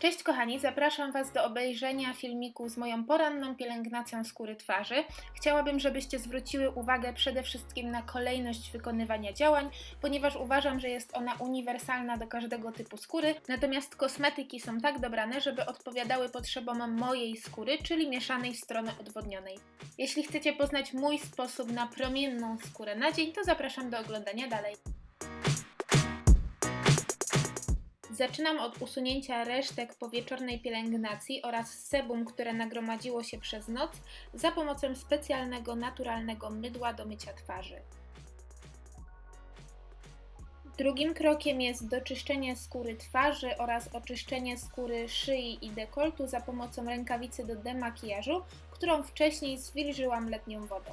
Cześć kochani, zapraszam Was do obejrzenia filmiku z moją poranną pielęgnacją skóry twarzy. Chciałabym, żebyście zwróciły uwagę przede wszystkim na kolejność wykonywania działań, ponieważ uważam, że jest ona uniwersalna do każdego typu skóry, natomiast kosmetyki są tak dobrane, żeby odpowiadały potrzebom mojej skóry, czyli mieszanej w stronę odwodnionej. Jeśli chcecie poznać mój sposób na promienną skórę na dzień, to zapraszam do oglądania dalej. Zaczynam od usunięcia resztek po wieczornej pielęgnacji oraz sebum, które nagromadziło się przez noc za pomocą specjalnego naturalnego mydła do mycia twarzy. Drugim krokiem jest doczyszczenie skóry twarzy oraz oczyszczenie skóry szyi i dekoltu za pomocą rękawicy do demakijażu, którą wcześniej zwilżyłam letnią wodą.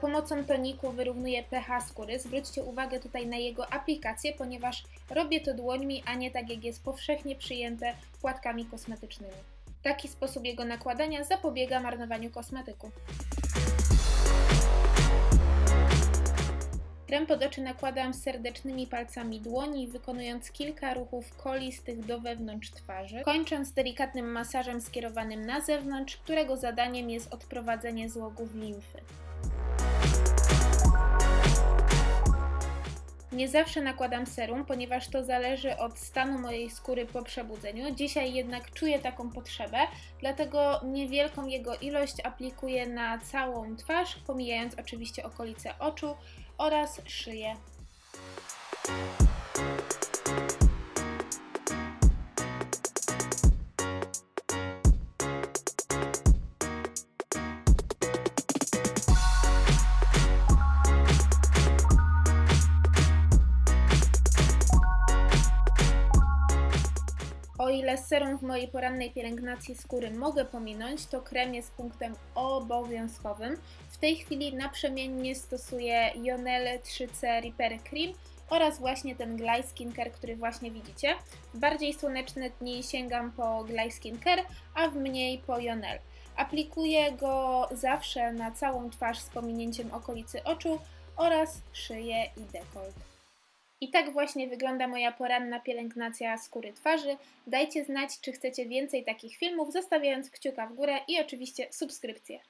Pomocą toniku wyrównuję pH skóry. Zwróćcie uwagę tutaj na jego aplikację, ponieważ robię to dłońmi, a nie tak jak jest powszechnie przyjęte płatkami kosmetycznymi. Taki sposób jego nakładania zapobiega marnowaniu kosmetyku. Krem pod oczy nakładam serdecznymi palcami dłoni, wykonując kilka ruchów kolistych do wewnątrz twarzy, kończąc delikatnym masażem skierowanym na zewnątrz, którego zadaniem jest odprowadzenie złogów limfy. Nie zawsze nakładam serum, ponieważ to zależy od stanu mojej skóry po przebudzeniu. Dzisiaj jednak czuję taką potrzebę, dlatego niewielką jego ilość aplikuję na całą twarz, pomijając oczywiście okolice oczu oraz szyję. O ile serum w mojej porannej pielęgnacji skóry mogę pominąć, to krem jest punktem obowiązkowym. W tej chwili naprzemiennie stosuję Jonel 3C Repair Cream oraz właśnie ten Glide Skincare, który właśnie widzicie. W bardziej słoneczne dni sięgam po Glide Skincare, a w mniej po Jonel. Aplikuję go zawsze na całą twarz z pominięciem okolicy oczu oraz szyję i dekolt. I tak właśnie wygląda moja poranna pielęgnacja skóry twarzy. Dajcie znać, czy chcecie więcej takich filmów, zostawiając kciuka w górę i oczywiście subskrypcję.